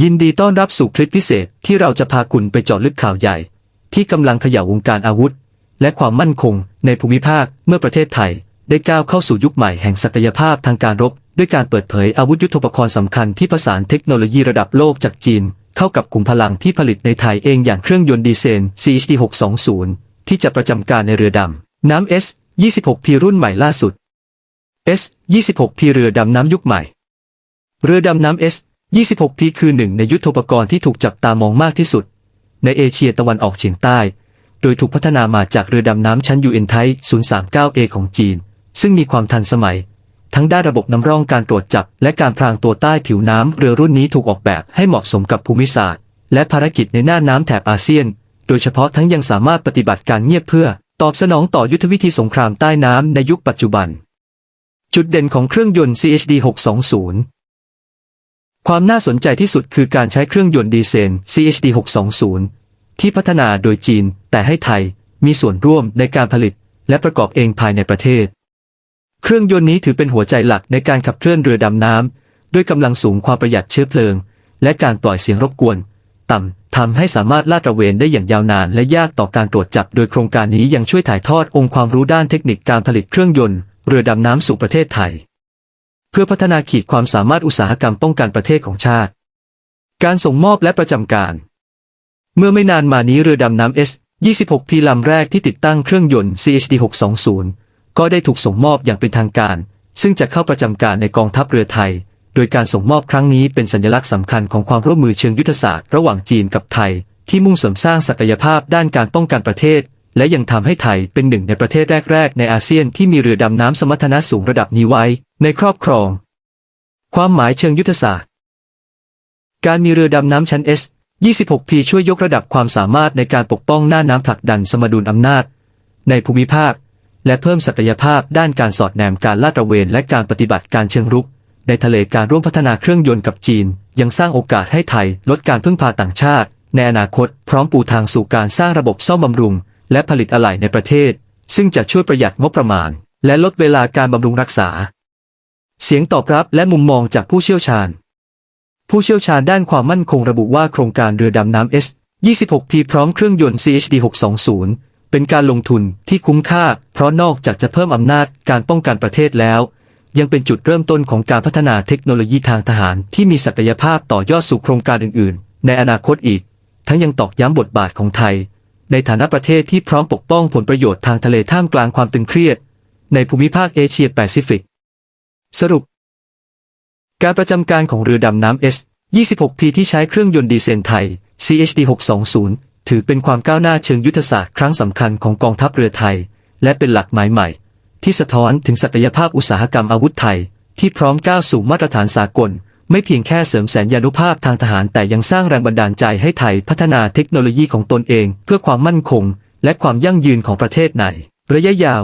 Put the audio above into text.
ยินดีต้อนรับสู่คลิปพิเศษที่เราจะพาคุณไปเจาะลึกข่าวใหญ่ ที่กำลังเขย่าวงการอาวุธ และความมั่นคงในภูมิภาคเมื่อประเทศไทย ได้ก้าวเข้าสู่ยุคใหม่แห่งศักยภาพทางการรบ ด้วยการเปิดเผยอาวุธยุทโธปกรณ์สำคัญที่ผสานเทคโนโลยีระดับโลกจากจีน เข้ากับกลุ่มพลังที่ผลิตในไทยเองอย่างเครื่องยนต์ดีเซล CHD 620 ที่จะประจำการในเรือดำน้ำ S 26P รุ่นใหม่ล่าสุด S 26P เรือดำน้ำยุคใหม่ เรือดำน้ำ S 26P คือหนึ่งในยุทธปกรณ์ที่ถูกจับตามองมากที่สุด ในเอเชียตะวันออกเฉียงใต้ โดยถูกพัฒนามาจากเรือดำน้ำชั้น UN Type 039A ของจีน ซึ่งมีความทันสมัย ทั้งด้านระบบนำร่องการตรวจจับ และการพรางตัวใต้ผิวน้ำเรือรุ่นนี้ถูกออกแบบให้เหมาะสมกับภูมิศาสตร์ และภารกิจในหน้าน้ำแถบอาเซียน โดยเฉพาะทั้งยังสามารถปฏิบัติการเงียบเพื่อ ตอบสนองต่อยุทธวิธีสงครามใต้น้ำในยุคปัจจุบัน จุดเด่นของเครื่องยนต์ CHD 620 ความน่าสนใจที่สุดคือการใช้เครื่องยนต์ดีเซล CHD 620 ที่พัฒนาโดยจีน แต่ให้ไทยมีส่วนร่วมในการผลิต และประกอบเองภายในประเทศ เครื่องยนต์นี้ถือเป็นหัวใจหลักในการขับเคลื่อนเรือดำน้ำด้วยกำลังสูงความประหยัดเชื้อเพลิง และการปล่อยเสียงรบกวน ต่ำทำให้สามารถลาดตระเวนได้อย่างยาวนาน และยากต่อการตรวจจับ โดยโครงการนี้ยังช่วยถ่ายทอดองค์ความรู้ด้านเทคนิคการผลิตเครื่องยนต์ เรือดำน้ำสู่ประเทศไทย เพื่อพัฒนาขีดความสามารถอุตสาหกรรมป้องกันประเทศของชาติ การส่งมอบและประจำการ เมื่อไม่นานมานี้เรือดำน้ำ S 26 P ลำแรกที่ติดตั้งเครื่องยนต์ CHD 620 ก็ได้ถูกส่งมอบอย่างเป็นทางการ ซึ่งจะเข้าประจำการในกองทัพเรือไทย โดยการส่งมอบครั้งนี้เป็นสัญลักษณ์สำคัญของความร่วมมือเชิงยุทธศาสตร์ระหว่างจีนกับไทย ที่มุ่งเสริมสร้างศักยภาพด้านการป้องกันประเทศ และยังทำให้ไทยเป็นหนึ่งในประเทศแรก ๆ ในอาเซียนที่มีเรือดำน้ำสมรรถนะสูงระดับนี้ไว้ ในครอบครอง ความหมายเชิงยุทธศาสตร์ การมีเรือดำน้ำชั้น S 26P ช่วยยกระดับความสามารถในการปกป้องหน้าน้ำผลักดันสมดุลอำนาจ ในภูมิภาค และเพิ่มศักยภาพด้านการสอดแนมการลาดตระเวนและการปฏิบัติการเชิงรุก ในทะเลการร่วมพัฒนาเครื่องยนต์กับจีน ยังสร้างโอกาสให้ไทยลดการพึ่งพาต่างชาติ ในอนาคตพร้อมปูทางสู่การสร้างระบบซ่อมบำรุง และผลิตอะไหล่ในประเทศ ซึ่งจะช่วยประหยัดงบประมาณ และลดเวลาการบำรุงรักษา เสียงตอบรับและมุมมองจากผู้เชี่ยวชาญ ผู้เชี่ยวชาญด้านความมั่นคงระบุว่าโครงการเรือดำน้ำ S 26P พร้อมเครื่องยนต์ CHD 620เป็นการลงทุนที่คุ้มค่า เพราะนอกจากจะเพิ่มอำนาจการป้องกันประเทศแล้ว ยังเป็นจุดเริ่มต้นของการพัฒนาเทคโนโลยีทางทหารที่มีศักยภาพต่อยอดสู่โครงการอื่น ๆ ในอนาคตอีก ทั้งยังตอกย้ำบทบาทของไทย ในฐานะประเทศที่พร้อมปกป้องผลประโยชน์ทางทะเลท่ามกลางความตึงเครียด ในภูมิภาคเอเชียแปซิฟิก สรุป การประจำการของเรือดำน้ำ S 26P ที่ใช้เครื่องยนต์ดีเซลไทย CHD 620 ถือเป็นความก้าวหน้าเชิงยุทธศาสตร์ครั้งสำคัญของกองทัพเรือไทย และเป็นหลักหมายใหม่ ที่สะท้อนถึงศักยภาพอุตสาหกรรมอาวุธไทย ที่พร้อมก้าวสู่มาตรฐานสากล ไม่เพียงแค่เสริมแสนยานุภาพทางทหารแต่ยังสร้างแรงบันดาลใจให้ไทยพัฒนาเทคโนโลยีของตนเอง เพื่อความมั่นคง และความยั่งยืนของประเทศในระยะยาว